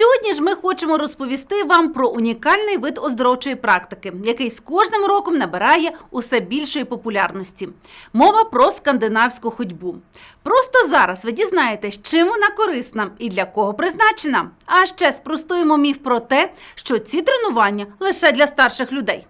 Сьогодні ж ми хочемо розповісти вам про унікальний вид оздоровчої практики, який з кожним роком набирає усе більшої популярності. Мова про скандинавську ходьбу. Просто зараз ви дізнаєтесь, чим вона корисна і для кого призначена. А ще спростуємо міф про те, що ці тренування лише для старших людей.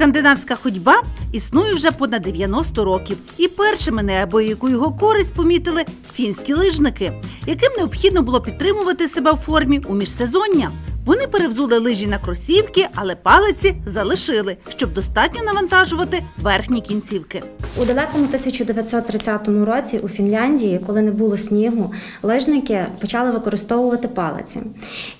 Скандинавська ходьба існує вже понад 90 років, і першими неабияку його користь помітили фінські лижники, яким необхідно було підтримувати себе в формі у міжсезоння. Вони перевзули лижі на кросівки, але палиці залишили, щоб достатньо навантажувати верхні кінцівки. У далекому 1930 році у Фінляндії, коли не було снігу, лижники почали використовувати палиці.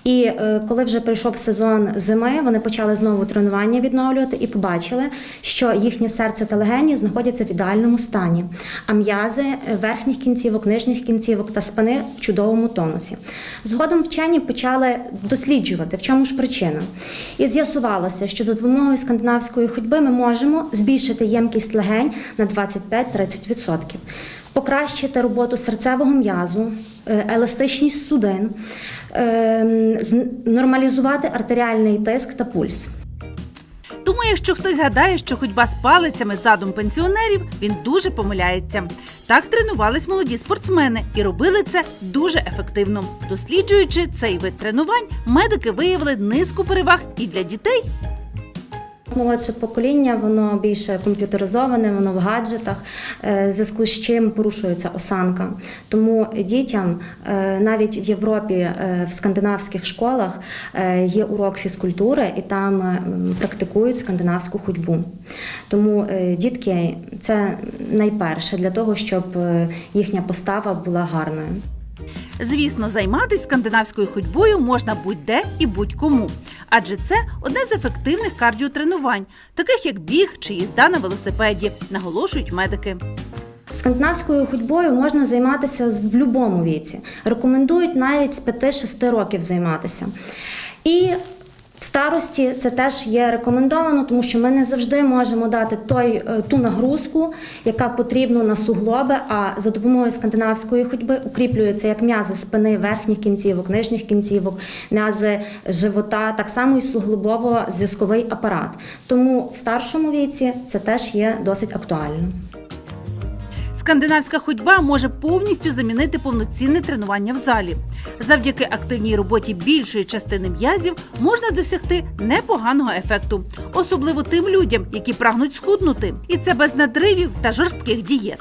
І е, коли вже прийшов сезон зими, вони почали знову тренування відновлювати і побачили, що їхнє серце та легені знаходяться в ідеальному стані, а м'язи верхніх кінцівок, нижніх кінцівок та спини в чудовому тонусі. Згодом вчені почали досліджувати, в чому ж причина. І з'ясувалося, що за допомогою скандинавської ходьби ми можемо збільшити ємкість легень на 25-30%, покращити роботу серцевого м'язу, е, еластичність судин, е, нормалізувати артеріальний тиск та пульс. Тому, якщо хтось гадає, що ходьба з палицями задум пенсіонерів, він дуже помиляється. Так тренувались молоді спортсмени і робили це дуже ефективно. Досліджуючи цей вид тренувань, медики виявили низку переваг і для дітей, Молодше покоління, воно більше комп'ютеризоване, воно в гаджетах, е, в зв'язку з чим порушується осанка. Тому дітям е, навіть в Європі, е, в скандинавських школах є урок фізкультури, і там практикують скандинавську ходьбу. Тому дітки це найперше для того, щоб їхня постава була гарною. Звісно, займатися скандинавською ходьбою можна будь-де і будь-кому, адже це одне з ефективних кардіотренувань, таких як біг чи їзда на велосипеді, наголошують медики. Скандинавською ходьбою можна займатися в будь-якому віці. Рекомендують навіть з 5-6 років займатися. І в старості це теж є рекомендовано, тому що ми не завжди можемо дати той, е, ту нагрузку, яка потрібна на суглоби, а за допомогою скандинавської ходьби укріплюються як м'язи спини, верхніх кінцівок, нижніх кінцівок, м'язи живота, так само і суглобово-зв'язковий апарат. Тому в старшому віці це теж є досить актуально. Скандинавська ходьба може повністю замінити повноцінне тренування в залі. Завдяки активній роботі більшої частини м'язів можна досягти непоганого ефекту, особливо тим людям, які прагнуть схуднути, і це без надривів та жорстких дієт.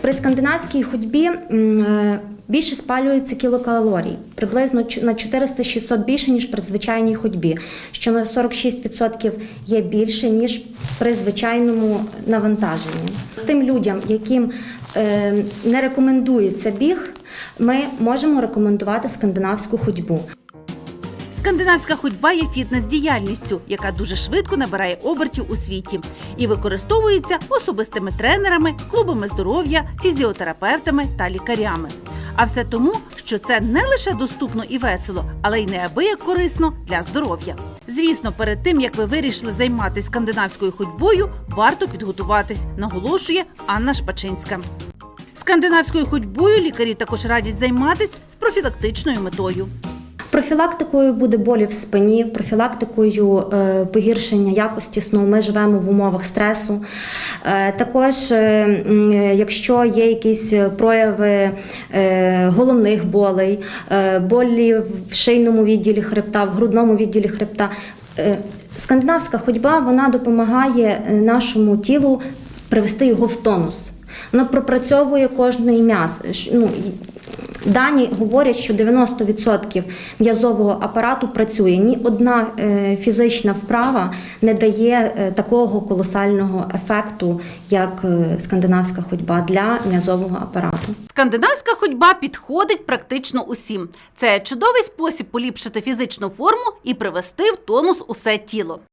При скандинавській ходьбі е, більше спалюється кілокалорій, приблизно на 400-600 більше, ніж при звичайній ходьбі, що на 46% є більше, ніж при звичайному навантаженні. Тим людям, яким е, не рекомендується біг, ми можемо рекомендувати скандинавську ходьбу. Скандинавська ходьба є фітнес-діяльністю, яка дуже швидко набирає обертів у світі і використовується особистими тренерами, клубами здоров'я, фізіотерапевтами та лікарями. А все тому, що це не лише доступно і весело, але й неабияк корисно для здоров'я. Звісно, перед тим як ви вирішили займатися скандинавською ходьбою, варто підготуватись, наголошує Анна Шпачинська. Скандинавською ходьбою лікарі також радять займатися з профілактичною метою. Профілактикою буде болі в спині, профілактикою е, погіршення якості сну. Ми живемо в умовах стресу. Е, також, е, якщо є якісь прояви головних болей, болі в шийному відділі хребта, в грудному відділі хребта. Скандинавська ходьба вона допомагає нашому тілу привести його в тонус. Вона пропрацьовує кожний м'яз. Ну, Дані говорять, що 90% м'язового апарату працює. Ні одна е, фізична вправа не дає е, такого колосального ефекту, як е, скандинавська ходьба для м'язового апарату. Скандинавська ходьба підходить практично усім. Це чудовий спосіб поліпшити фізичну форму і привести в тонус усе тіло.